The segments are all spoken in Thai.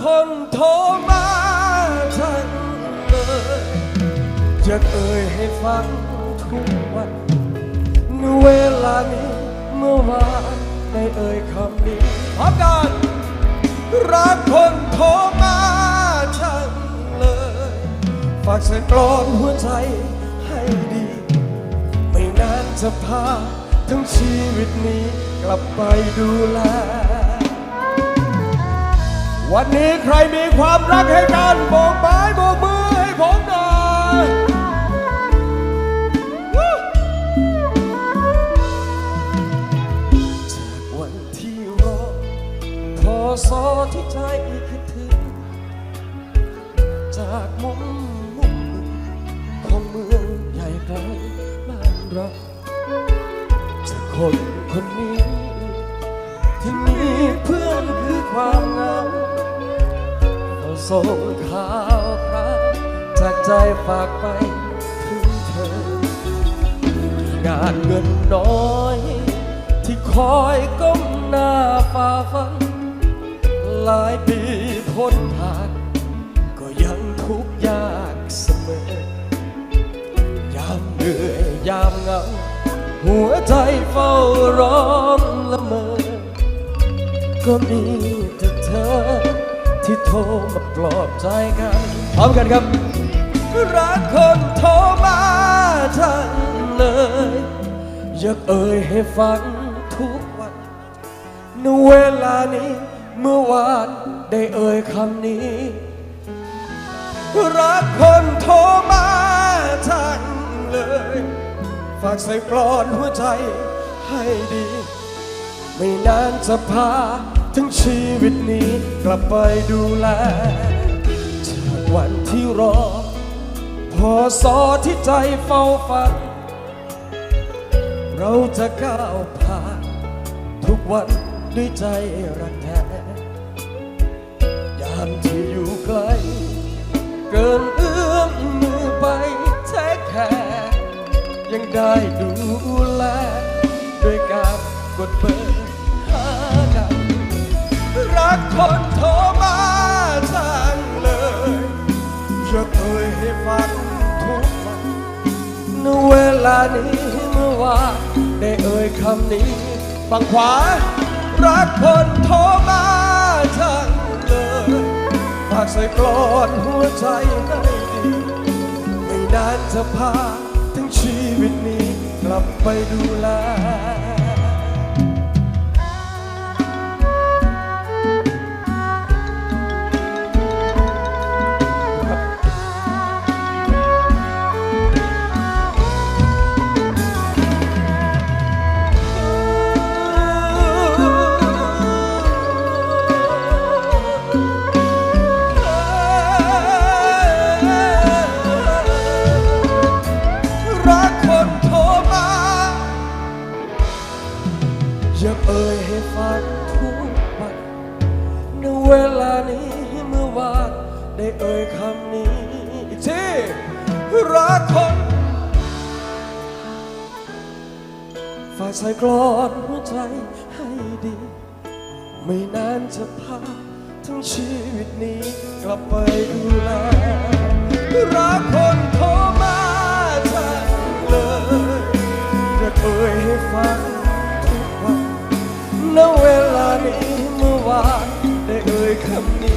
คนโทรมาทั้งเลยอยากเอ่ยให้ฟังทุกวันนเวลานี้เมื่อวานได้เอ่ยคำนี้พร้อมกันรักคนโทรมาทั้งเลย ฝากเสียงกลอนหัวใจให้ดี ไม่นานจะพาทั้งชีวิตนี้กลับไปดูแล วันนี้ใครมีความรักให้กันโบกไม้โบกมือให้ผมหน่อยจากวันที่รอพอสอที่ใจคิดถึง จากมุมมุมของเมืองใหญ่ไกลบ้านเราจากคนคนนี้ ที่มีเพื่อนคือความ ส่งข่าวคราวจากใจฝากไปถึงเธอ งานเงินน้อย ที่คอยก้มหน้าฝ่าฟัน หลายปีพ้นผ่าน ก็ยังทุกข์ยากเสมอ ยามเหนื่อยยามเหงา หัวใจเฝ้าร้องละเมอ ก็มี ที่โทรมาปลอบใจกันพร้อมกันครับรักคนโทรมาทั้งเลยอยากเอ่ยให้ฟังทุกวันในเวลานี้เมื่อวานได้เอ่ยคำนี้ รักคนโทรมาทั้งเลย ฝากใส่กลอนหัวใจให้ดี ไม่นานจะพา ทั้งชีวิตนี้กลับไปดูแลจากวันที่รอ พอสอที่ใจเฝ้าฝัน เราจะก้าวผ่าน ทุกวันด้วยใจรักแท้ยามที่อยู่ไกล เกิน คนโทรมาทั้งเลยอยากเอ่ยให้ฟังทุกวันเวลานี้เมื่อวานได้เอ่ยคำนี้ฝั่งขวา รักคนโทรมาทั้งเลยฝากใส่กลอนหัวใจให้ดีไม่นานจะพาทั้งชีวิตนี้กลับไปดูแล ได้เอ่ยคำนี้อีกทีรักคนฝากใส่กลอนหัวใจให้ดี ไม่นานจะพาทั้งชีวิตนี้ กลับไปดูแลรักคนโทรมาทั้งเลยอยากเอ่ยให้ฟังทุกวันณเวลานี้เมื่อวานได้เอ่ยคำนี้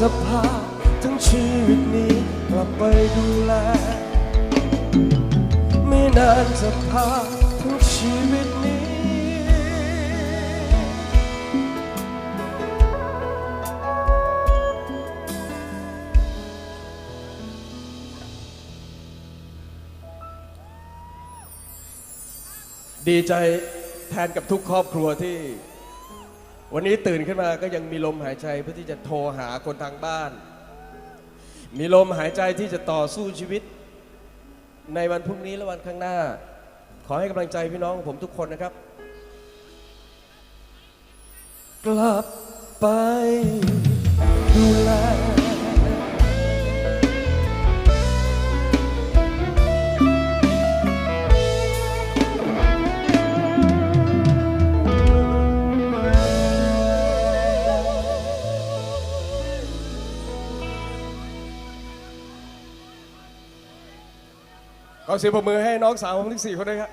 จะพาทั้งชีวิตนี้กลับไปดูแล ไม่นานจะพาทั้งชีวิตนี้ ดีใจแทนกับทุกครอบครัวที่ วันนี้ตื่นขึ้นมาก็ยังมีลมหายใจเพื่อที่จะโทรหาคนทางบ้าน มีลมหายใจที่จะต่อสู้ชีวิต ในวันพรุ่งนี้และวันข้างหน้า ขอให้กำลังใจพี่น้องของผมทุกคนนะครับ กลับไปดูแล ขอเสียงปรบมือให้น้องสาวผมทั้งสี่คนด้วยครับ